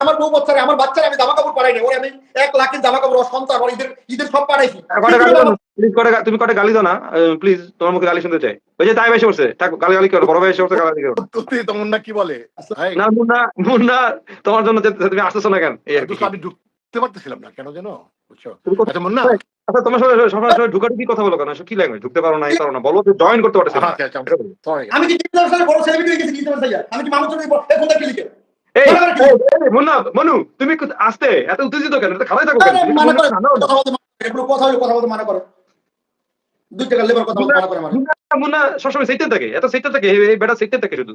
আমার বউ বাচ্চারে আমার বাচ্চারে আমি জামা কাপড় পাঠাই না ওরে আমি এক লাখের জামা কাপড় সন্তান ওর ঈদের ঈদের সব গা- তুমি কটা গালি দাও না? প্লিজ তোমার মুখে গালি শুনতে চাই। ওই যে তাই বেশি করছে। থাক, গালি গালি করো বড় ভাই এসে করছে গালি করো। সত্যি তো মুন্না কি বলে? না মুন্না মুন্না তোমার জন্য তুমি আসতেছো না কেন? আমি ঢুকতে পারতেছিলাম না কেন বুঝছ? আচ্ছা মুন্না। আচ্ছা তোমার সাথে সবার সাথে ঢুকাতে কি কথা বলো কেন? কি ল্যাঙ্গুয়েজ ঢুকতে পারো না এই পারো না বলো জয়েন করতে পারছ না। আচ্ছা, আচ্ছা। আমি কি বড় সেলিব্রিটি হয়ে গেছি কি তোমার ভাইয়া আমি কি মানুষ এখন দেখি লিখে? এই এই, এই, মুন্না মনু তুমি আসতে এত উত্তেজিত কেন? এটা খালাই থাকো কেন? তুমি করে ঠান্ডা হও না। কথা বলতে করে, এগুলো কথা হলে কথা বলতে মানা করে। দুই টাকা লেবার কথা মানা করে মুন্না মুন্না সবসময় সেইতে থাকে এত সেইতে থাকে এই এই বেটা সেইতে থাকে শুধু।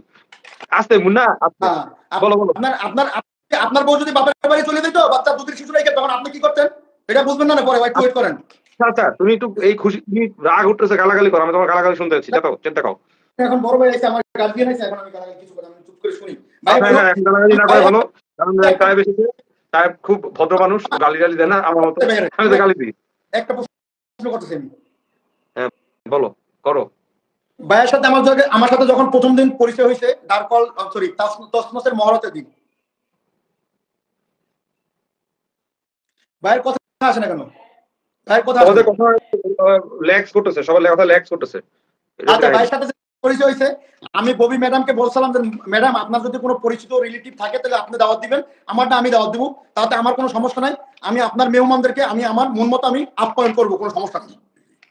আসতে মুন্না আসতে। আপ- বলো বলো। আপনার আপনার আপনার বউ যদি বাপের বাড়ি চলে যেত বাচ্চা দুধের শিশু রেখে তখন আপনি কি করতেন? এটা বুঝবেন না পরে ওয়েট করেন। আচ্ছা আচ্ছা তুমি একটু এই খুশি তুমি রাগ উঠতেছে গালাগালি করো আমি তোমার গালাগালি শুনতে যাচ্ছি দেখো চিন্তা করো এখন বড় ভাই এসে আমার গার্জিয়ান আছে এখন আমি গালাগালি কিছু করে আমি চুপ করে শুনি। হ্যাঁ হ্যাঁ ভালো। কারণ তাই বেশি তাই খুব ভদ্র মানুষ গালি গালি দেয় না আমার মতো। আমি তো গালি দিই। একটা প্রশ্ন করতেছি আমি। বলো করো। ভাইয়ের সাথে আমার যখন আমার সাথে যখন প্রথম দিন পরিচয় হয়েছে ডার্কল সরি তসমসের মহরতের দিন। ভাইয়ের কথা আসে না কেন? ভাইয়ের কথা কথা ল্যাক্স করতেছে সবার কথা ল্যাক্স করতেছে। আচ্ছা ভাইয়ের সাথে পরিচয় হয়েছে। আমি ববি ম্যাডামকে বলছিলাম যে ম্যাডাম আপনার যদি কোনো পরিচিত রিলেটিভ থাকে তাহলে আপনি দাওয়াত দিবেন। আমারটা আমি দাওয়াত দিব। তাতে আমার কোনো সমস্যা নাই। আমি আপনার মেহমানদেরকে আমি আমার মন মতো আমি আপ্যায়ন করব কোনো সমস্যা নেই।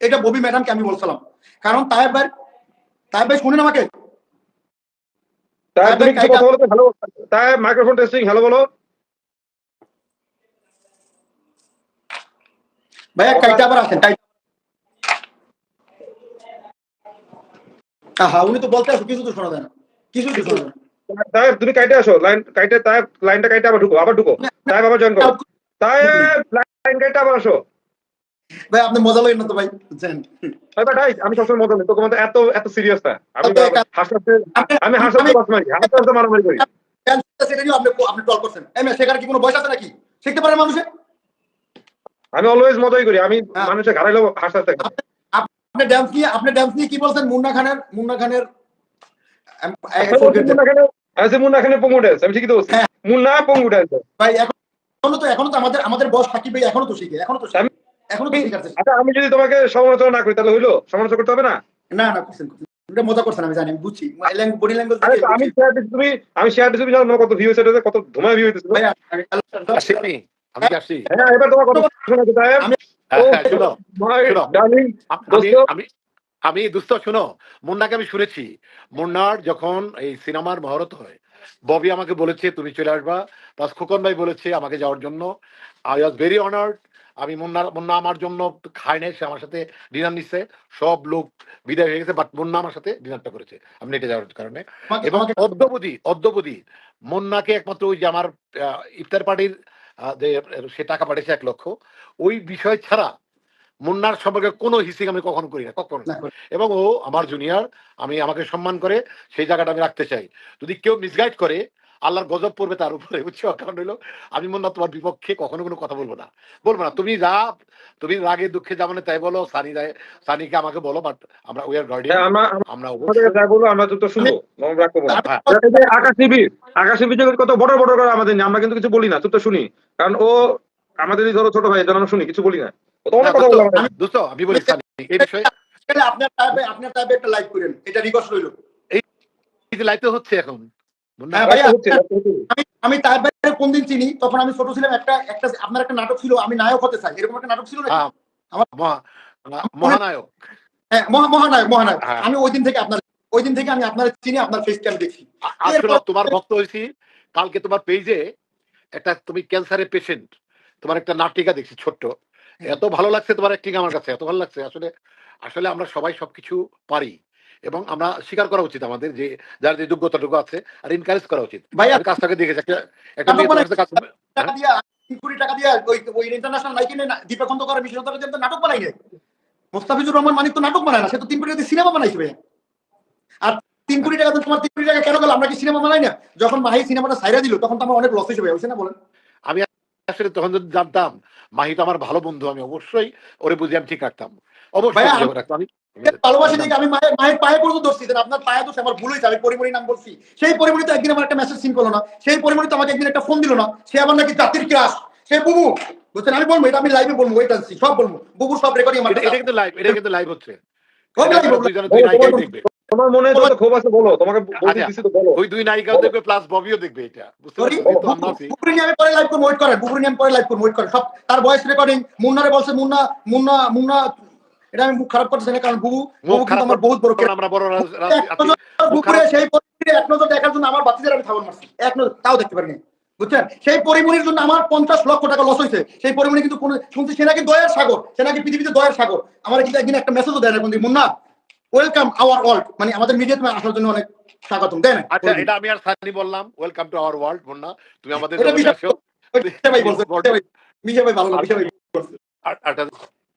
এটা ববি ম্যাডামকে আমি বলছিলাম। কারণ তাই ভাই তাই ভাই শুনেন আমাকে? তাই তাই মাইক্রোফোন টেস্টিং হ্যালো বলো। ভাইয়া কাইটা আবার আসেন কাইটা। উনি তো বলতে আসো কিছু তো শোনা যায় না। কিছু তো শোনা যায় তুমি কাইটে আসো লাইন কাইটে তাই লাইনটা কাইটে আবার ঢুকো আবার ঢুকো। তাই আবার জয়েন করো। লাইন কাইটে আবার আসো। ভাই আপনি মজা লাগেন না তো ভাই? বুঝছেন ভাই ভাই আমি সবসময় মজা নেই তোকে এত এত সিরিয়াস না। আমি হাসতে আমি হাসতে বাস মারি হাসতে হাসতে মারামারি করি। সেটা নিয়ে আপনি আপনি কল করছেন? সেখানে কি কোনো বয়স আছে নাকি? শিখতে পারে মানুষে? আমি অলওয়েজ মজাই করি আমি হ্যাঁ। মানুষের ঘাড়াইলেও হাসতে হাসতে থাকি। আপনি ড্যান্স নিয়ে আপনি ড্যান্স নিয়ে কি বলছেন? মুন্না খানের মুন্না খানের আম, I আমি forget মুন্না that. খানে আছে মুন্না খানে পঙ্গু ড্যান্স আমি ঠিকই তো। মুন্না পঙ্গু ড্যান্স ভাই এখনও তো এখনও তো আমাদের আমাদের বস সাকিব ভাই এখনও তো শিখে এখনও তো এখনও তো শিখাচ্ছে আচ্ছা আমি যদি তোমাকে সমালোচনা না করি তাহলে হইল? সমালোচনা করতে হবে না? না না করছেন। এটা মজা করছেন আমি জানি আমি বুঝছি। বডি ল্যাঙ্গুয়েজ আমি শেয়ার দিচ্ছি তুমি আমি শেয়ার দিচ্ছি জানো না কত ভিউ হয়েছে কত ধুমায় ভিউ হয়েছে ভাই আমি- আসি আমি আমি হ্যাঁ এবার তোমার কথা শোনা আমি- শোনো আম- শোনো মুন্নাকে আমি শুনেছি। মুন্নার যখন এই সিনেমার মহরত হয় ববি আমাকে বলেছে তুমি চলে আসবা। প্লাস খোকন ভাই বলেছে আমাকে যাওয়ার জন্য। আই ওয়াজ ভেরি অনার্ড আমি মুন্না মুন্না আমার জন্য খায় নাই সে আমার সাথে ডিনার নিচ্ছে সব লোক বিদায় হয়ে গেছে বাট মুন্না আমার সাথে ডিনারটা করেছে। আমি নেটে যাওয়ার কারণে। এবং অদ্যবধি অদ্যবধি মুন্নাকে একমাত্র ওই যে আমার ইফতার পার্টির সে টাকা পাঠিয়েছে এক লক্ষ। ওই বিষয় ছাড়া মুন্নার সম্পর্কে কোনো হিসিং আমি কখনো করি না কখনো এবং ও আমার জুনিয়র আমি আমাকে সম্মান করে সেই জায়গাটা আমি রাখতে চাই। যদি কেউ মিসগাইড করে আল্লাহর গজব পড়বে তার উপরে বুঝছ? কারণ হলো আমি মুন্না তোমার বিপক্ষে কখনো কোনো কথা বলব না। বলব না। তুমি যা তুমি রাগে দুঃখে যেমন তাই বলো সানি দেয় সানিকে আমাকে বলো বাট আমরা উই আর গার্ডিয়ান আমরা আমরা যা বলব আমরা তো শুনব হ্যাঁ, যে আকাশদীপী আকাশদীপী যে কত বড় বড় করে আমাদের নিয়ে আমরা কিন্তু কিছু বলি না তুই তো শুনি। কারণ ও আমাদেরই ধরো ছোট ভাই যেন আমরা শুনি কিছু বলি না। কথা দোস্ত, আমি- বলি সানি এই বিষয়ে আপনার টাইপে আপনার টাইপে একটা লাইক করেন এটা রিকোয়েস্ট রইল। এই যে লাইতে হচ্ছে এখন। হ্যাঁ, হচ্ছে। আমি আমি তার বাইরে কোন দিন চিনি তখন আমি ছোট ছিলাম একটা একটা আপনার একটা নাটক ছিল আমি নায়ক হতে চাই এরকম একটা নাটক ছিল হ্যাঁ, আমার- মহানায়ক। হ্যাঁ মহানায়ক মহানায়ক। হ্যাঁ। আমি ওই দিন থেকে আপনার ওই দিন থেকে আমি আপনার চিনি আপনার আমি দেখছি তোমার ভক্ত হয়েছি কালকে তোমার পেজে একটা তুমি ক্যান্সারের পেশেন্ট তোমার একটা নাটিকা দেখছি ছোট্ট। এত ভালো লাগছে তোমার অ্যাক্টিং আমার কাছে এত ভালো লাগছে। আসলে আসলে আমরা সবাই সবকিছু পারি। এবং আমরা স্বীকার করা উচিত আমাদের যে যার যে যোগ্যতাটুকু আছে আর এনকারেজ করা উচিত। আমি কাজটাকে দেখেছি একটা একটা নাটক মেয়ে তোমার বানাই- সাথে কাজ করবে। টাকা দিয়া তিন কোটি টাকা দিয়া ওই ওই ইন্টারন্যাশনাল নাইকি দীপক খন্দকার বিশ্বনাথ কিন্তু নাটক বানাই নাই মোস্তাফিজুর রহমান মানিক তো নাটক বানায় না সে তো তিন কোটি সিনেমা বানাইছে ভাইয়া। আর তিন কোটি টাকা তো তোমার তিন কোটি টাকা কেন গেল? আমরা কি সিনেমা বানাই না? যখন মাহি সিনেমাটা সাইরা দিল তখন তো আমার অনেক লস হয়েছে ভাইয়া হয়েছে না বলেন? আসলে তখন যদি জানতাম মাহি তো আমার ভালো বন্ধু আমি অবশ্যই ওরে বুঝে আমি ঠিক রাখতাম। অবশ্যই রাখতাম। আমি ভালোবাসি দেখে আমি মায়ের মায়ের পায়ে পর্যন্ত ধরছি যে আপনার পায়ে দোষ আমার ভুল হয়েছে আমি পরিমণি নাম বলছি। সেই পরিমণি তো একদিন আমার একটা মেসেজ সিন করল না। সেই পরিমণি তো আমাকে একদিন একটা ফোন দিল না। সে আমার নাকি জাতির ক্রাশ সে বুবু বুঝছেন? আমি বলব এটা আমি লাইভে বলব ওইটা সব বলব। বুবুর সব রেকর্ডিং আমার এটা কিন্তু লাইভ এটা কিন্তু লাইভ হচ্ছে। তোমার মনে ক্ষোভ আছে বলো। তোমাকে বলতে আচ্ছা। দিছি তো বলো। ওই দুই নায়িকাও দেখবে প্লাস ববিও দেখবে এটা। বুঝতে সরি তো আমরা বুবুরি নিয়ে আমি পরে লাইভ করব ওয়েট করেন। বুবুরি নিয়ে আমি পরে লাইভ করব ওয়েট করেন। সব তার ভয়েস রেকর্ডিং মুন্নারে বলছে মুন্না মুন্না মুন্না এটা আমি মুখ খারাপ করতেছি না কারণ বুবু বুবু কিন্তু আমার বহুত বড় আমরা বড় খারাপ- সেই পরিমণির এক নজর দেখার জন্য আমার বাচ্চাদের আমি থাবন মারছি। এক নজর তাও দেখতে পারিনি বুঝছেন? সেই পরিমণির জন্য আমার পঞ্চাশ লক্ষ টাকা লস হয়েছে। সেই পরিমণি কিন্তু কোনো শুনছি সে নাকি দয়ার সাগর সে নাকি পৃথিবীতে দয়ার সাগর। আমার কিন্তু একদিন একটা মেসেজও দেয় না কোনদিন মুন্না ওয়েলকাম আওয়ার ওয়ার্ল্ড মানে আমাদের মিডিয়া তুমি আসার জন্য অনেক স্বাগতম দেয় না আচ্ছা এটা আমি আর সানি বললাম welcome to our world Munna. তুমি আমাদের ভাই ভাই ভালো ভাই। আর একটা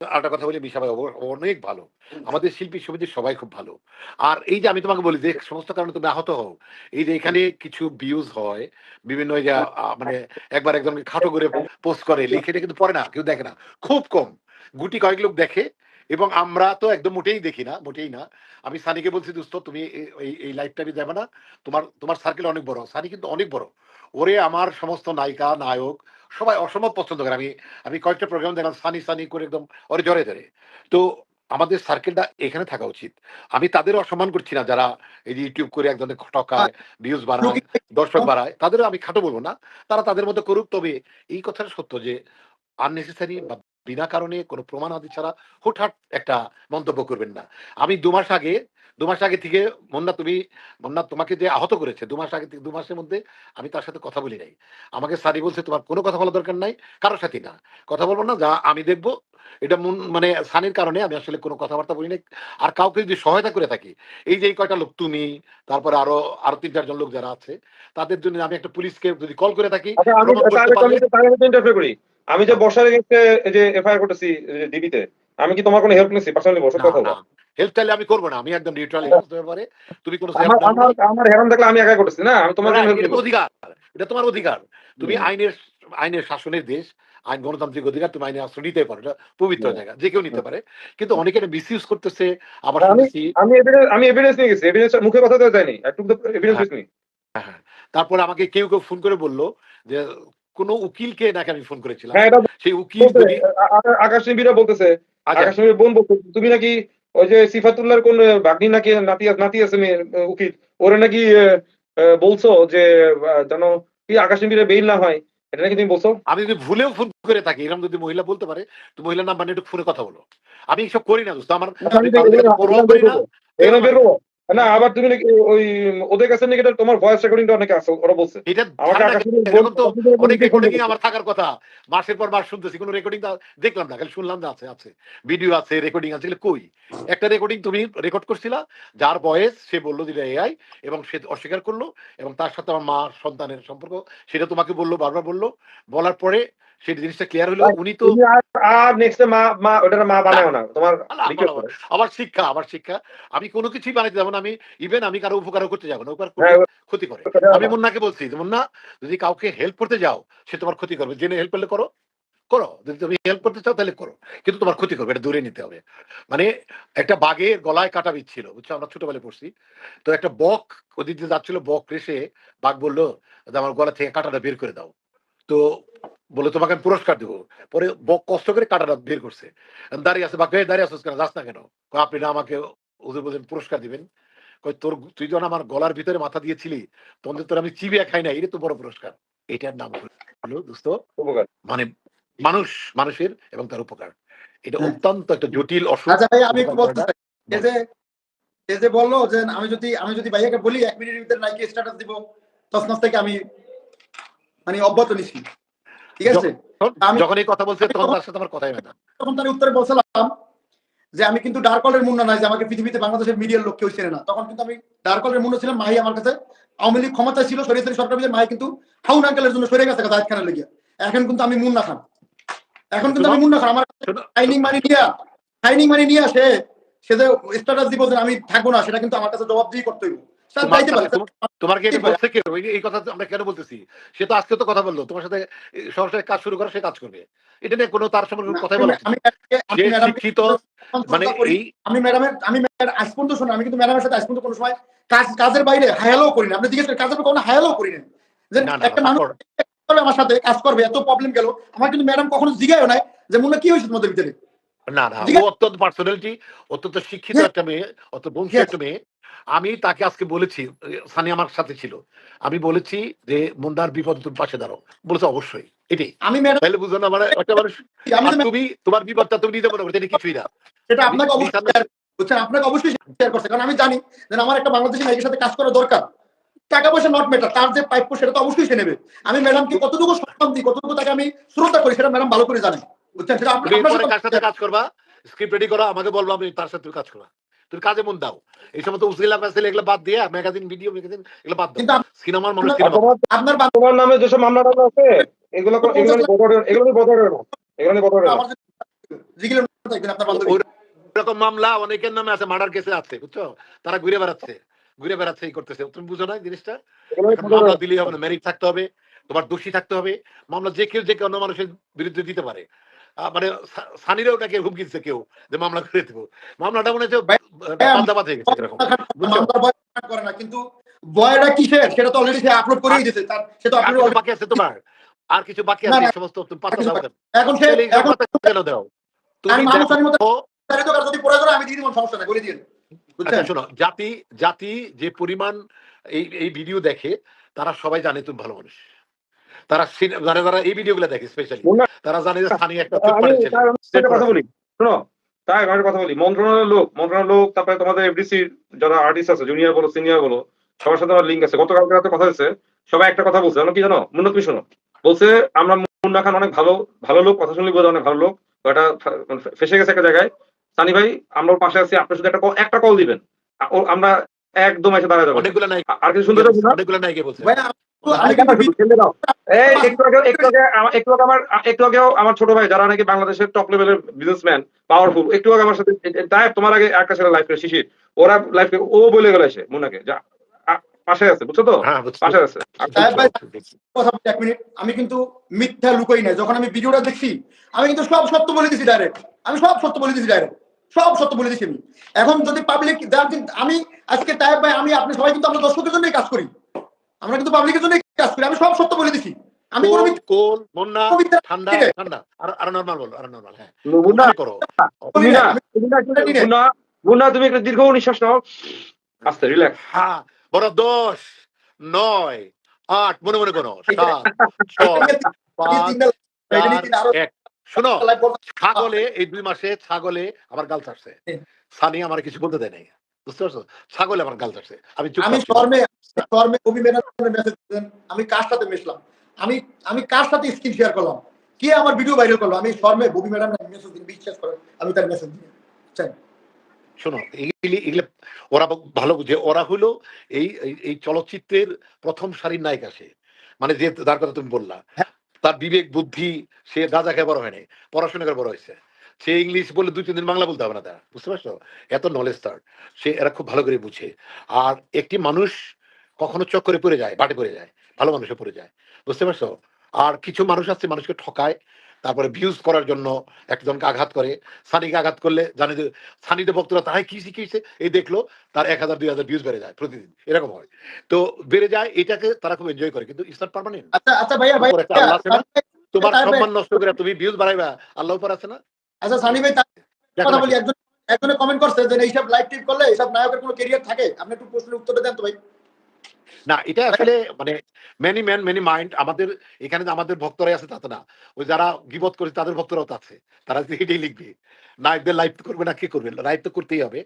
আরেকটা কথা বলি, মিশা ভাই, অব- অনেক ভালো। আমাদের শিল্পী সমিতির সবাই খুব ভালো। আর এই যে আমি তোমাকে বলি, যে সমস্ত কারণে তুমি আহত হও, এই যে এখানে কিছু ভিউজ হয়, বিভিন্ন যে মানে একবার একজনকে খাটো করে পোস্ট করে লিখে কিন্তু পড়ে না, কেউ দেখে না। খুব কম। গুটি কয়েক লোক দেখে, এবং আমরা তো একদম মোটেই দেখি না, মোটেই না। আমি সানিকে বলছি, দোস্ত, তুমি এই- লাইভটা যাবে না। তোমার তোমার সার্কেল অনেক বড়। সানি কিন্তু অনেক বড়। ওরে আমার সমস্ত নায়িকা, নায়ক সবাই অসম্ভব পছন্দ করে। আমি আমি কয়েকটা প্রোগ্রাম দেখলাম সানি সানি করে একদম ওরে জরে ধরে তো আমাদের সার্কেলটা এখানে থাকা উচিত। আমি তাদের অসম্মান করছি না যারা এই যে ইউটিউব করে এক ধরনের ঠকায় ভিউজ বাড়ায় দর্শক বাড়ায় তাদের আমি খাটো বলব না। তারা তাদের মধ্যে করুক তবে এই কথাটা সত্য যে আননেসেসারি বা বিনা কারণে কোনো প্রমাণ আদি ছাড়া হুটহাট একটা মন্তব্য করবেন না। আমি দু মাস আগে দু মাস আগে থেকে মন্না তুমি মন্না তোমাকে যে আহত করেছে দু মাস আগে দু মাসের মধ্যে আমি তার সাথে কথা বলি নাই। আমাকে সারি বলছে তোমার কোনো কথা বলা দরকার নাই কারোর সাথে না। কথা বলব না যা আমি দেখব। এটা মন- মানে সানির কারণে আমি আসলে কোনো কথাবার্তা বলি নাই। আর কাউকে যদি সহায়তা করে থাকি এই যে এই কয়টা লোক তুমি তারপরে আরও আরও তিন চারজন লোক যারা আছে তাদের জন্য আমি একটা পুলিশকে যদি কল করে থাকি আচ্ছা আমি যে বর্ষার এগেইনস্টে যে এফআইআর করতেছি ডিবিতে আমি কি তোমার কোনো হেল্প নিছি? পার্সোনালি বসে কথা বলব হেল্প চাইলে আমি করব না আমি একদম নিউট্রাল ব্যাপারে তুমি কোনো আমার আমার হেরাম দেখলে আমি একা করতেছি না? আমি তোমার অধিকার। এটা তোমার অধিকার। তুমি আইনের আইনের শাসনের দেশ আইন গণতান্ত্রিক অধিকার তুমি আইনের আশ্রয় নিতে পারো। এটা পবিত্র জায়গা যে কেউ নিতে পারে। কিন্তু অনেকে এটা মিসইউজ করতেছে আবার আমি আমি এভিডেন্স আমি এভিডেন্স নিয়ে গেছি। এভিডেন্স মুখে কথা দেওয়া যায়নি একটু এভিডেন্স হ্যাঁ, তারপরে আমাকে কেউ কেউ ফোন করে বলল যে কোন উকিলকে নাকি আমি ফোন করেছিলাম? হ্যাঁ সেই উকিল যদি আকাশ নিবিড়া বলতেছে। আচ্ছা। আকাশ নিবিড় বোন বলতে তুমি নাকি ওই যে সিফাতুল্লাহর কোন বাগনি নাকি নাতি নাতি আছে উকিল? ওরে নাকি বলছো যে যেন কি আকাশ নিবিড়ে বেইল না হয়? এটা নাকি তুমি বলছো? আমি যদি ভুলেও ফোন করে থাকি এরকম যদি মহিলা বলতে পারে তো মহিলার নাম্বার নিয়ে একটু ফোনে কথা বলো। আমি এসব করি না দোস্ত। আমার না না আবার তুমি নাকি ওই ওদের কাছে নাকি তোমার ভয়েস রেকর্ডিংটা অনেকে আছে ওরা বলছে। এটা অনেক রেকর্ডিং আমার থাকার কথা। মাসের পর মাস শুনতেছি কোনো রেকর্ডিং দেখলাম না খালি শুনলাম যে আছে আছে। ভিডিও আছে রেকর্ডিং আছে কই? একটা রেকর্ডিং তুমি রেকর্ড করছিলা যার বয়স সে বলল যে এআই এবং সে অস্বীকার করল এবং তার সাথে আমার মা সন্তানের সম্পর্ক সেটা তোমাকে বলল বারবার বলল। বলার পরে সেই জিনিসটা ক্লিয়ার হলো উনি তো আর নেক্সট মা মা ওটা মা বানায় না। তোমার। আবার শিক্ষা আবার শিক্ষা। আমি কোনো কিছুই বানাইতে যাব না আমি ইভেন আমি কারও উপকারও করতে যাব না উপকার হ্যাঁ, ক্ষতি করে। আমি মুন্নাকে বলছি মুন্না যদি কাউকে হেল্প করতে যাও সে তোমার ক্ষতি করবে। জেনে হেল্প করলে করো করো। যদি তুমি হেল্প করতে চাও তাহলে করো। কিন্তু তোমার ক্ষতি করবে এটা দূরে নিতে হবে। মানে একটা বাঘের গলায় কাটা বিচ্ছিল বুঝছ? আমরা ছোটবেলায় পড়ছি। তো একটা বক ওদিক দিয়ে যাচ্ছিল বক রেসে বাঘ বলল আমার গলা থেকে কাটাটা বের করে দাও। তো বলে তোমাকে আমি পুরস্কার দেবো। পরে কষ্ট করে কাঁটাটা বের করছে। দাঁড়িয়ে আছে বাঘ "এই, দাঁড়িয়ে আসছিস কেন? যাস না কেন? আপনি না আমাকে ওদের বলছেন পুরস্কার দিবেন? কই তোর তুই যখন আমার গলার ভিতরে মাথা দিয়েছিলি তখন তোর আমি চিবিয়া খাই না এটা তো বড় পুরস্কার। এটার নাম হলো দোস্ত উপকার। মানে মানুষ মানুষের এবং তার উপকার। এটা অত্যন্ত একটা জটিল অসুখ। আচ্ছা ভাই আমি একটু বলতে চাই। এই যে এই যে বলল যে আমি যদি আমি যদি ভাইয়াকে বলি এক মিনিটের ভিতরে নাইকি স্ট্যাটাস দিব তসনস থেকে আমি মানে অব্যাহত নিচ্ছি ঠিক আছে? যখন- এই কথা বলছে তখন তার সাথে আমার কথাই হয় না। তখন তার উত্তরে বলছিলাম যে আমি কিন্তু ডার্ক কলের মুন্না নাই যে আমাকে পৃথিবীতে বাংলাদেশের মিডিয়ার লোক কেউ চেনে না। তখন কিন্তু আমি ডার্ক কলের মুন্না ছিলাম মাহি আমার কাছে আওয়ামী লীগ ক্ষমতা ছিল সরিয়ে সরকার বিজয় মাহি কিন্তু হাউন আঙ্কেলের জন্য সরে গেছে জাহিদ খানের লেগে। এখন কিন্তু আমি মুন্না খান। এখন কিন্তু আমি মুন্না খান। আমার সাইনিং মানি নিয়ে সাইনিং মানি নিয়ে সে সে যে স্ট্যাটাস দিব যে আমি থাকব না সেটা কিন্তু আমার কাছে জবাবদিহি করতে হইব। তোমার কি এটা ঠিক বলে। বলছে কেউ এই- এই কথা আমরা কেন বলতেছি? সে তো আজকে তো কথা বলল তোমার সাথে এই কাজ শুরু করে সে কাজ করবে। এটা নিয়ে কোনো তার সঙ্গে কথাই বলা উচিত না। আমি ম্যাডামকে- আমি যে ম্যাডামকে শিক্ষিত মানে এই আমি ম্যাডামের আমি আজ পর্যন্ত শোনো আমি কিন্তু ম্যাডামের সাথে আজ পর্যন্ত কোনো সময় কাজ কাজের বাইরে হায়ালও করি না। আপনি জিজ্ঞেস করেন কাজের কোনো হায়ালও করি না। যে একটা মানুষ আমার সাথে কাজ করবে এত প্রবলেম গেল। আমার কিন্তু ম্যাডাম কখনো নাই যে মনে কি হয়েছে তোমাদের ভিতরে। না না ও অত্যন্ত পার্সোনালিটি অত্যন্ত শিক্ষিত একটা মেয়ে অত বংশী একটা মেয়ে। আমি তাকে আজকে বলেছি সানি আমার সাথে ছিল। আমি বলেছি যে মুন্দার বিপদ তুমি পাশে দাঁড়াও। বলেছে অবশ্যই এটাই। আমি তাহলে বুঝো না মানে একটা মানুষ তুমি তোমার বিপদটা তুমি মনে এটা কিছুই না। সেটা আপনাকে অবশ্যই বুঝছেন আপনাকে অবশ্যই শেয়ার করছে কারণ আমি জানি যে আমার একটা বাংলাদেশি নায়কের সাথে কাজ করা দরকার। টাকা পয়সা নট ম্যাটার তার যে প্রাপ্য সেটা তো অবশ্যই সে নেবে। আমি ম্যাডামকে কতটুকু সম্মান দিই কতটুকু তাকে আমি শ্রদ্ধা করি সেটা ম্যাডাম ভালো করে জানেন বুঝছেন? সেটা আপনার সাথে সাথে কাজ করবা? স্ক্রিপ্ট রেডি করো আমাকে বলব আমি তার সাথে কাজ করবা। তুমি কাজে মন দাও। এই সময় তো উসিলা ফ্যাসিল এগুলো বাদ দিয়ে ম্যাগাজিন ভিডিও ম্যাগাজিন এগুলো বাদ দাও। সিনেমার মানুষ আপনার- সিনেমা। তোমার- আপনার তোমার নামে যেসব মামলা টামলা আছে এগুলো এগুলো নিয়ে বদরে এগুলো নিয়ে বদরে না। এগুলো নিয়ে বদরে না। মতো থাকবেন আপনার বান্ধবী। ওই- এরকম মামলা অনেকের নামে আছে মার্ডার কেসে আছে বুঝছ? তারা ঘুরে বেড়াচ্ছে ঘুরে বেড়াচ্ছে এই করতেছে। তুমি বুঝো না জিনিসটা? মামলা। দিলেই হবে না মেরিট থাকতে হবে তোমার দোষী থাকতে হবে। মামলা যে কেউ যে কেউ অন্য মানুষের বিরুদ্ধে দিতে পারে। মানে সা- সানিরও নাকি হুমকি দিচ্ছে কেউ যে মামলা করে দেবো। মামলাটা মনে হচ্ছে হয়ে গেছে এরকম। ভয় করে না কিন্তু ভয়টা কিসের? সেটা তো অলরেডি সে আপলোড করেই দিয়েছে তার সে তো আপলোড বাকি আছে তোমার। আর কিছু বাকি আছে সমস্ত তুমি পাত্তা দাও এখন সে এখন কেন দাও? তুমি যদি পড়ে করে আমি দিয়ে দিব সমস্যা নাই বলে দিন আচ্ছা বুঝছেন? শোনো জাতি জাতি যে পরিমাণ এই এই ভিডিও দেখে তারা সবাই জানে তুমি ভালো মানুষ। তারা যারা যারা এই ভিডিও গুলো দেখে স্পেশালি তারা জানে যে স্থানীয় একটা কথা বলি। শোনো তাই আমি কথা বলি। মন্ত্রণালয়ের লোক মন্ত্রণালয়ের লোক তারপরে তোমাদের এফডিসি যারা আর্টিস্ট আছে জুনিয়র বলো সিনিয়র বলো সবার সাথে আমার লিঙ্ক আছে। গতকালকে রাতে কথা হয়েছে সবাই একটা কথা বলছে। জানো কি জানো? মুন্না তুমি শোনো। বলছে আমরা মুন্না খান অনেক ভালো ভালো লোক কথা শুনলে বোঝা অনেক ভালো লোক ওটা ফেসে গেছে একটা জায়গায়। সানি ভাই আমরা ওর পাশে আছি আপনি শুধু একটা একটা কল দিবেন। ও- আমরা একদম এসে দাঁড়ায় যাব। অনেকগুলো নাই আর কিছু শুনতে চাচ্ছি না? এই একটু আগে একটু আগে একটু আগে আমার একটু আগেও আমার ছোট ভাই যারা নাকি বাংলাদেশের টপ লেভেলের বিজনেসম্যান পাওয়ারফুল একটু আগে আমার সাথে তাই তোমার আগে একটা ছেলে লাইফ করে শিশির ওরা লাইফ ও বলে গেল এসে মুনাকে যা পাশে আছে বুঝছ তো? হ্যাঁ পাশে আছে। এক মিনিট আমি কিন্তু মিথ্যা লুকোই নাই যখন আমি ভিডিওটা দেখছি আমি কিন্তু সব সত্য বলে দিছি ডাইরেক্ট আমি সব সত্য বলে দিছি ডাইরেক্ট সব সত্য বলে দিছি আমি। এখন যদি পাবলিক আমি আজকে তাইব ভাই আমি আপনি সবাই কিন্তু আমরা দর্শকের জন্যই কাজ করি আমরা কিন্তু পাবলিকের জন্যই কাজ করি আমি সব সত্য বলে দিছি। আমি কোনো কোল বন্যা ঠান্ডা ঠান্ডা। আর আর নরমাল বলো আর নরমাল হ্যাঁ। মুন্না করো? মুন্না মুন্না তুমি একটা দীর্ঘ নিঃশ্বাস নাও। আস্তে রিল্যাক্স হ্যাঁ বড় দশ নয় আট মনে মনে করো সাত ছয় পাঁচ এক। শোনো ছাগলে এই দুই মাসে ছাগলে আমার গাল চাটছে হ্যাঁ। সানি আমার কিছু বলতে দেয় নাই। বুঝতে পারছ? ছাগলে আমার গাল চাটছে আমি আমি শর্মে শর্মে কবি মেসেজ দেন আমি কার সাথে মিশলাম? আমি আমি কার সাথে স্ক্রিন শেয়ার করলাম? কে আমার ভিডিও ভাইরাল করল? আমি শর্মে ববি ম্যাডাম মেসেজ দিন বিশ্বাস করেন আমি তার মেসেজ দিই? শোনো এগুলি এগুলো ওরা ভালো বুঝে। ওরা হলো এই এই- এই চলচ্চিত্রের প্রথম সারির নায়ক আসে মানে যে তার কথা তুমি বললা। তার বিবেক বুদ্ধি সে গাঁজা খেয়ে বড় হয়নি পড়াশোনা করে বড় হয়েছে। সে ইংলিশ বলে দুই তিন দিন বাংলা বলতে হবে না তার বুঝতে পারছ? এত নলেজ তার। সে এরা খুব ভালো করে বুঝে। আর একটি মানুষ কখনো চক্করে পড়ে যায় বাটে পড়ে যায় ভালো মানুষে পড়ে যায় বুঝতে পারছ? আর কিছু মানুষ আছে মানুষকে ঠকায় তারপরে ভিউজ করার জন্য একজনকে আঘাত করে সানিকে আঘাত করলে জানে যে সানিতে ভক্তরা তাই কি শিখিয়েছে? এই দেখল তার এক হাজার দুই হাজার ভিউজ বেড়ে যায় প্রতিদিন এরকম হয়। তো বেড়ে যায় এটাকে তারা খুব এনজয় করে কিন্তু পারমানেন্ট আচ্ছা আচ্ছা ভাইয়া ভাই আছে না? তোমার সম্মান নষ্ট করে তুমি ভিউজ বাড়াইবা আল্লাহ উপর আছে না? আচ্ছা সানি ভাই কথা বলি একজন একজনে কমেন্ট করছে যে এইসব লাইভ টিপ করলে এইসব নায়কের কোনো ক্যারিয়ার থাকে? আপনি একটু প্রশ্নের উত্তরটা দেন তো ভাই। না এটা আসলে মানে মেনি ম্যান মেনি মাইন্ড আমাদের এখানে আমাদের ভক্তরাই আছে তাতে না। ওই যারা গিবত করে তাদের ভক্তরাও তো আছে। তারা এটাই লিখবে নায়কদের লাইভ করবে না কে করবে? লাইভ তো করতেই হবে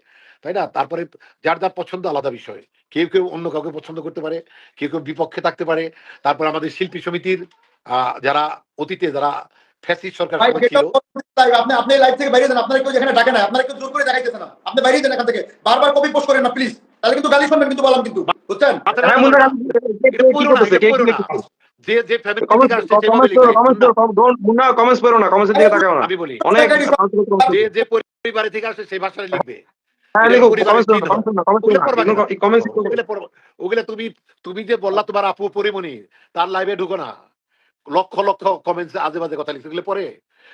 তাই না? তারপরে যার যার পছন্দ আলাদা বিষয়। কেউ কেউ অন্য কাউকে পছন্দ করতে পারে কেউ কেউ বিপক্ষে থাকতে পারে। তারপর আমাদের শিল্পী সমিতির আহ, যারা অতীতে যারা ফ্যাসিস্ট সরকার ছিল live, আপনি আপনি লাইভ থেকে বাইরে দেন আপনারা কেউ যেখানে ডাকে না আপনারা কেউ জোর করে দেখাইতেছে না আপনি বাইরে দেন এখান থেকে বারবার কপি পোস্ট করেন না প্লিজ তাহলে কিন্তু গালি শুনবেন কিন্তু বললাম কিন্তু বুঝছেন হ্যাঁ? যে যে ফ্যামিলি কমেন্টস করো কমেন্টস দিকে তাকাও না আমি বলি অনেক। যে যে পরিবারে থেকে আসে সেই ভাষায় লিখবে হ্যাঁ ওগুলো তুমি তুমি যে বললা তোমার আপু পরিমণি তার লাইভে ঢুকো না লক্ষ লক্ষ কমেন্টস আজে বাজে কথা লিখছে পরে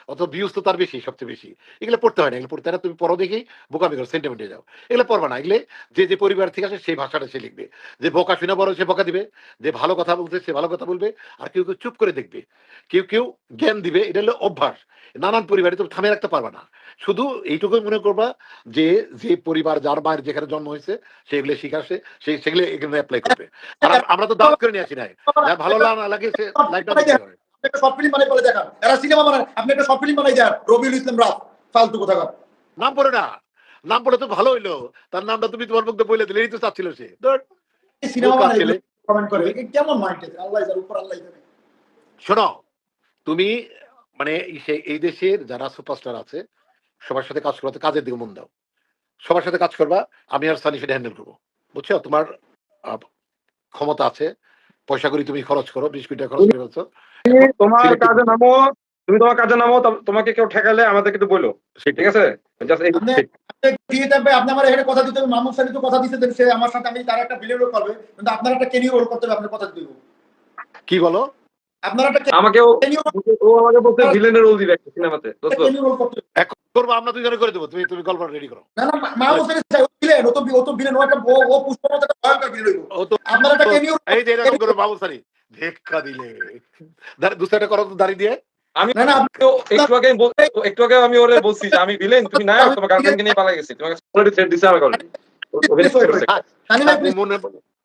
অত ভিউজ তো তার বেশি, সবচেয়ে বেশি। এগুলো পড়তে হয় না, এগুলো পড়তে হয় না। তুমি পড়ো দেখি বোকামি করো সেন্টিমেন্টে যাও। এগুলো পড়বা না। এগুলো যে যে পরিবার থেকে আসে, সেই ভাষাটা সে লিখবে। যে বোকা শুনে বড়, সে বোকা দিবে। যে ভালো কথা বলতে, সে ভালো কথা বলবে। আর কেউ কেউ চুপ করে দেখবে। কেউ কেউ জ্ঞান দিবে। এটা হলো অভ্যাস। নানান পরিবারে তুমি থামিয়ে রাখতে পারবে না। শুধু এইটুকুই মনে করবা যে যে পরিবার যার মায়ের যেখানে জন্ম হয়েছে, সেগুলো শিখাছে সেই সেগুলো এখানে অ্যাপ্লাই করবে। আর আমরা তো দাওয়াত করে নিয়ে আসি যার ভালো না লাগে, সে লাইফটা একটা শর্ট ফিল্ম বানাই বলে দেখান। এরা সিনেমা বানান আপনি একটা শর্ট ফিল্ম বানাই দেন রবিউল ইসলাম রাত ফালতু কোথাকার নাম পড়ে না। নাম পড়ে তো ভালো হইল। তার নামটা তুমি তোমার মুখে বলে দিলে এই তো চাচ্ছিল সে। সিনেমা বানাই কমেন্ট করে কেমন মাইন্ড আল্লাহ জানে উপর আল্লাহ জানে। শোনো তুমি মানে এই এই দেশের যারা সুপারস্টার আছে সবার সাথে কাজ করতে কাজের দিকে মন দাও। সবার সাথে কাজ করবা আমি আর সানি সেটা হ্যান্ডেল করব। বুঝছ? তোমার ক্ষমতা আছে পয়সা করি তুমি খরচ করো বিশ কোটি টাকা খরচ করে ফেলছো। তোমার কাজে নামো তুমি তোমার কাজে নামো তোমাকে কেউ ঠেকালে আমাদেরকে একটু বলো। ঠিক আছে? জাস্ট আপনি দিয়ে থাকবে আপনি আমার এখানে কথা দিতে হবে মামুন সানি তো কথা দিতে সে আমার সাথে আমি তার একটা ভিলেন রোল করবে কিন্তু আপনার একটা কেনিও রোল করতে হবে আপনার কথা দিব কি বলো? আপনার একটা আমাকেও কেনিও ও আমাকে বলতে ভিলেনের রোল দিবে একটা সিনেমাতে দোস্ত। কেনিও রোল করতে হবে। এক করব আমরা দুজনে করে দেবো তুমি তুমি গল্প রেডি করো। না না মামুন সানি চাই ও ভিলেন ও তো ও তো ভিলেন ও একটা ও ও পুষ্পমত একটা ভয়ঙ্কর ভিলেন ও তো আপনার একটা কেনিও এই যে এরকম করে বাবু সারি ধাক্কা দিলে। দুসরাটা করো তো দাঁড়িয়ে দিয়ে। আমি না না একটু আগে একটু আগে আমি ওরে বলছি যে আমি ভিলেন তুমি না তোমার গার্লফ্রেন্ডকে নিয়ে পালা গেছি তোমাকে অলরেডি থ্রেড দিছে আমাকে already। ও- করছে। সানি মনে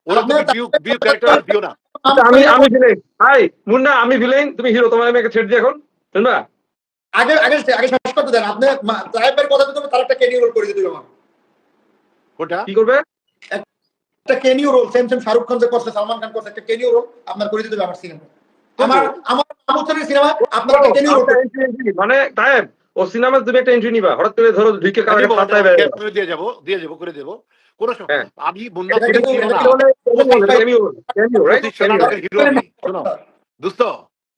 ওরা তুমি বিউ বিউ ক্যারেক্টার দিও না। আমি আমি ভিলেন হাই মুন্না আমি ভিলেন তুমি হিরো তোমার আমি থ্রেড দিই এখন। শুনবা? আগে আগে আগে শেষ করতে দেন। আপনি কথা হবে তার একটা রোল করে দিতে হবে আমার কোনটা কি করবে? একটা কেনিও role same same Shahrukh Khan যে করছে সালমান খান করছে একটা কেনিও রোল আপনার করে দিতে হবে আমার সিনেমা আমার আমার সিনেমা আপনার একটা কেনিও রোল মানে টাইম ও সিনেমা তুমি একটা এন্ট্রি নিবা। হঠাৎ করে ধরো ঢুকে কারও দিব, ফাটাই বের ক্যামেরা দিয়ে যাব দিয়ে যাব করে দেবো। কোনো হ্যাঁ। আমি বন্যা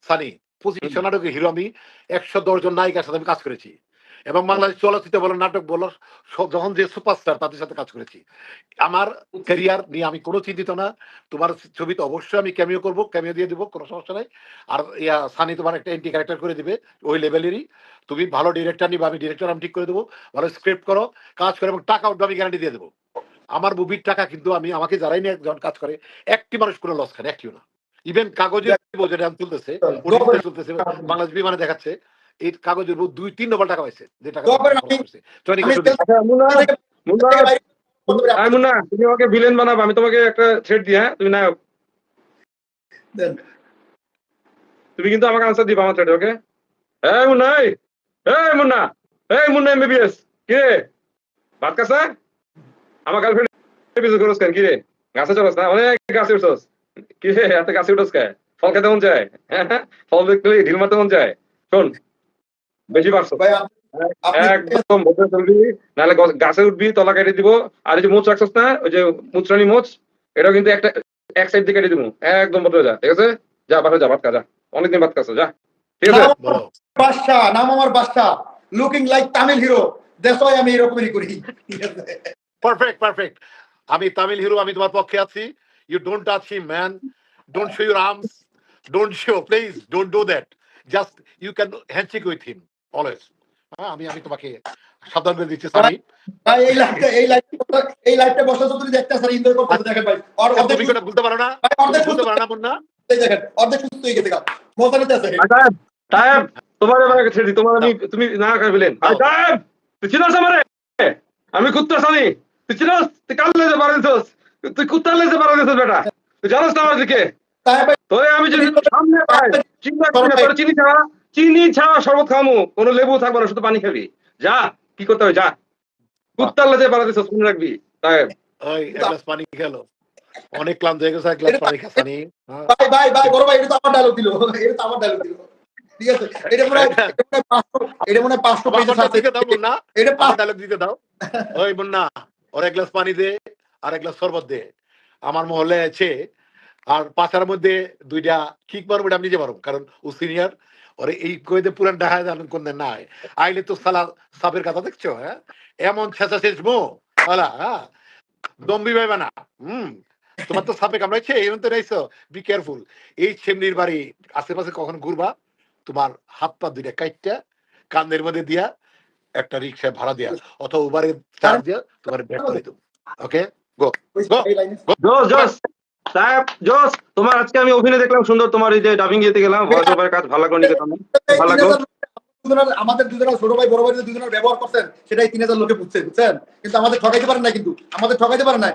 সানি পঁচিশশো নাটকের হিরো আমি একশো দশ জন নায়িকার সাথে আমি কাজ করেছি। এবং বাংলাদেশ চলচ্চিত্র বলো নাটক বলো যখন যে সুপারস্টার তাদের সাথে কাজ করেছি। আমার ক্যারিয়ার নিয়ে আমি কোনো চিন্তিত না। তোমার ছবিতে অবশ্যই আমি ক্যামিও করব ক্যামিও দিয়ে দেবো কোনো সমস্যা নাই। আর ইয়া সানি তোমার একটা এন্টি ক্যারেক্টার করে দিবে ওই লেভেলেরই তুমি ভালো ডিরেক্টর নিবে আমি ডিরেক্টর আমি ঠিক করে দেবো। ভালো স্ক্রিপ্ট করো কাজ করে এবং টাকা উঠবে আমি গ্যারান্টি দিয়ে দেবো। আমার মুভির টাকা কিন্তু আমি আমাকে যারাই নিয়ে যখন কাজ করে একটি মানুষ কোনো লস খায় একটিও না। ইভেন কাগজের বই যেটা আমি তুলতেছে চলতেছে বাংলাদেশ বিমানে দেখাচ্ছে এই কাগজের দুই তিন ডবল টাকা পাইছে যে টাকা। আচ্ছা মুন্না তুমি আমাকে ভিলেন বানাবা আমি তোমাকে একটা থ্রেড দিই হ্যাঁ? তুমি নায়ক। তুমি কিন্তু আমাকে আনসার দিবা আমার থ্রেড ওকে এই মুন্না এই। মুন্না এই মুন্না এমবিবিএস কি? ভাত কাছে আমার গার্লফ্রেন্ড বিজু করস কেন? কি রে? গাছে চড়স না? অনেক গাছে উঠছস। কি রে এত গাছে উঠস কে ফল খেতে মন যায় হ্যাঁ? ফল দেখতে ঢিল মারতে মন যায় শোন বেশি পারছ। একদম চলবি নাহলে গাছে উঠবি তলা কেটে দিব আর এই যে মোচ রাখছস না ওই যে মুচরানি মোচ এটাও কিন্তু একটা এক সাইড দিয়ে কেটে দিব। একদম বদলে যা ঠিক আছে? যা বাসা যা ভাত খা যা। অনেকদিন ভাত খাচ্ছ যা। ঠিক আছে? বাদশা নাম আমার Badshah. Looking like Tamil hero দেশ আমি এরকমই করি। পারফেক্ট পারফেক্ট আমি তামিল হিরো আমি তোমার পক্ষে আছি। You don't touch him man don't show your arms don't show please don't do that just you can handshake with him always হ্যাঁ আমি আমি তোমাকে সাবধান করে দিচ্ছি ভাই এই লাইফটা এই লাইফটা এই লাইফটা বসে তো তুমি দেখতে স্যার ইন্দ্র করতে দেখেন ভাই। আর অর্ধেক তুমি বলতে পারো না? ভাই, অর্ধেক বলতে পারো না মুন্না হয়ে দেখেন অর্ধেক সুস্থ হয়ে গেছে গা মজা নিতে আছে টাইম টাইম তোমার আগে ছেড়ে দিই তোমার আমি তুমি না খাইলেন টাইম তুই চিনস আমারে? আমি কুত্তা সানি তুই চিনস? তুই কাল লেজে পারে দিছস। তুই কুত্তার লেজে পারে দিছস বেটা। তুই জানোস না আমার দিকে? তোরে আমি যদি সামনে পাই চিন্তা করি না তোর চিনি ছাড়া চিনি ছাড়া শরবত খামু। কোনো লেবু থাকবে না শুধু পানি খাবি। যা কি করতে হবে যা। কুত্তার লেজে পারা দিছস মনে রাখবি। তাই। ওই এক গ্লাস পানি গেল অনেক ক্লান্ত হয়ে গেছে এক গ্লাস পানি খা হ্যাঁ। ভাই ভাই ভাই বড় ভাই এটা তো আমার ডায়লগ দিল। এটা তো আমার ডায়লগ দিল। ঠিক আছে? এটা মনে হয় এটা মনে হয় পাঁচশো এটা মনে হয় পাঁচশো আমার আছে মুন্না। এটা পাঁচ ডায়লগ দিতে দাও। ওই মুন্না। ওর এক গ্লাস পানি দে, আর এক গ্লাস শরবত দে। আমার মহলে আছে, আর পাঁচার মধ্যে দুইটা কিক মারবো এটা আমি নিজে পারব কারণ ও সিনিয়র। ওরে এই কইতে পুরান দেখা জানেন কোন নাই। আইলে তো সালা সাপের কথা দেখছ হ্যাঁ? এমন ছেঁচা শেষ মো হলা দম্বি ভাইবা না হুম? তোমার তো সাপে কামড়াইছে, এই তো নাইছো বি কেয়ারফুল এই ছেমনির বাড়ি আশেপাশে কখন ঘুরবা, তোমার হাত পা দুইটা কাইটটা কান্দের মধ্যে দিয়া একটা রিক্সা ভাড়া দেয়া অথবা উবারে চার্জ দিয়া তোমার ব্যাক করে দেবো ওকে গো গো জোস জোস সাহেব জোস তোমার আজকে আমি অভিনয় দেখলাম সুন্দর তোমার এই যে ডাবিং ইয়েতে গেলাম ভয়েস ওভার কাজ ভালো লাগল নিকেতন ভালো লাগল আমাদের দুজনের ছোট ভাই বড় ভাই দুজনের ব্যবহার করছেন সেটাই তিন হাজার লোকে বুঝছে বুঝছেন? কিন্তু আমাদের ঠকাইতে পারেন না কিন্তু আমাদের ঠকাইতে পারেন না